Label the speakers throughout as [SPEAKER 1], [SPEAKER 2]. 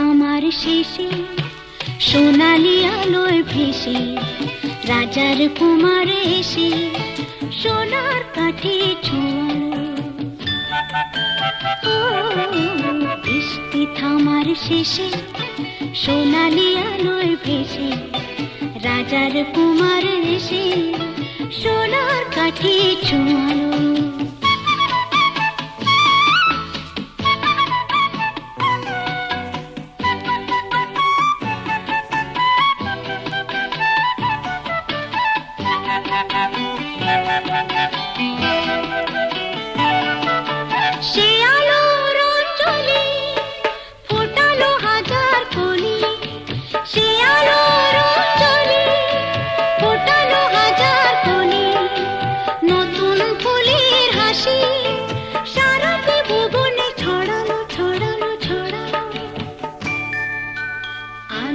[SPEAKER 1] থামার শেষে সোনালি আলোয় ভেসে রাজার কুমার এসে সোনার কাঠে বৃষ্টি থামার শেষে সোনালি আলোয় ভেসে রাজার কুমার এসে সোনার কাঠে ছোঁয়ালো।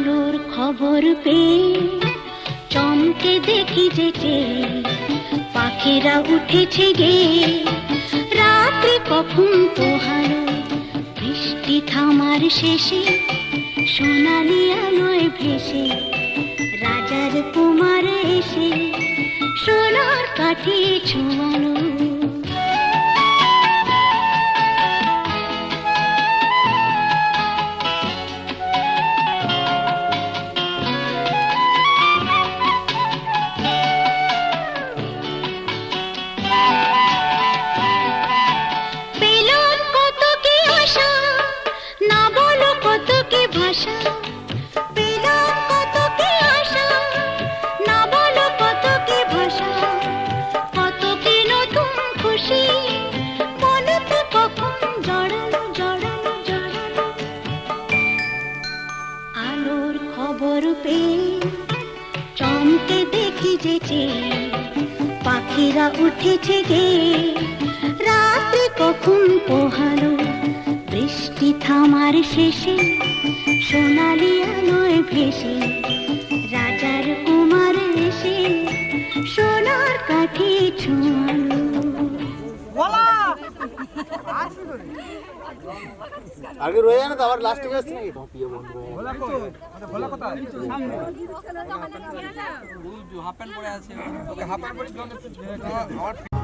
[SPEAKER 1] আলোর খবর পেয়ে চমকে দেখি যেতে পাখিরা উঠেছে গে। রাত্রি কখন পোহালো, বৃষ্টি থামার শেষে, সোনালি আলোয় ভেসে, রাজার কুমার এসে, সোনার কাঠে ছোঁয়ালো। খবর পেয়ে চমকে দেখি যেচে পাখিরা উঠেছে গে। রাত্রি কখন পোহালো, বৃষ্টি থামার শেষে, সোনালি আলোয় ভেসে রাজার কুমার এসে সোনার কাঠে ছোঁয়ালো
[SPEAKER 2] আগে রয়ে জানো তো আবার লাস্টে আসছে। নাকি প্রিয় বন্ধু
[SPEAKER 3] হাফ প্যান্ট পরে আছে।
[SPEAKER 4] ও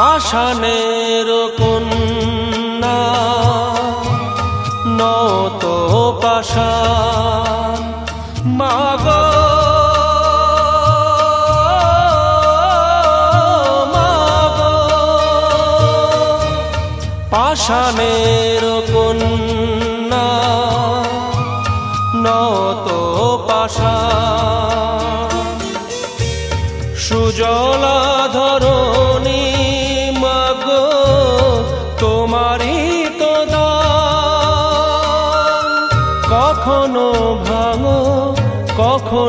[SPEAKER 4] পাষাণের কন্যা নত পাষাণ। মাগ পাষাণের কন্যা নত পাষাণ। সুজলা ধরণী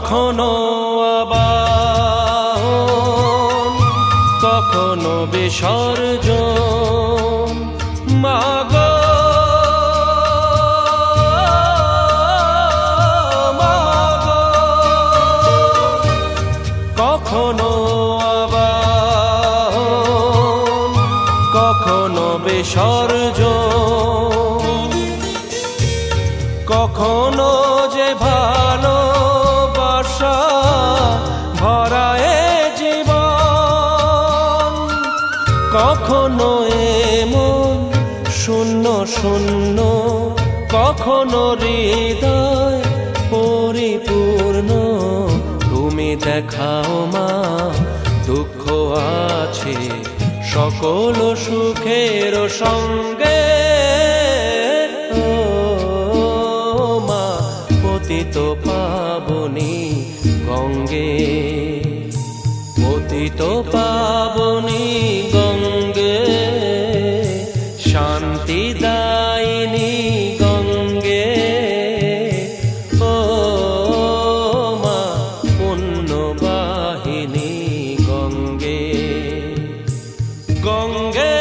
[SPEAKER 4] কখনো আবার কখনো বিসর্জন। মাগ কখনো আবার কখনো কখনো কখনো এমন শূন্য শূন্য, কখনো হৃদয় পরিপূর্ণ। তুমি দেখাও মা, দুঃখ আছে সকল সুখের সঙ্গে। মা, পতিত পাবনি গঙ্গে, পতিত গঙ্গে con él.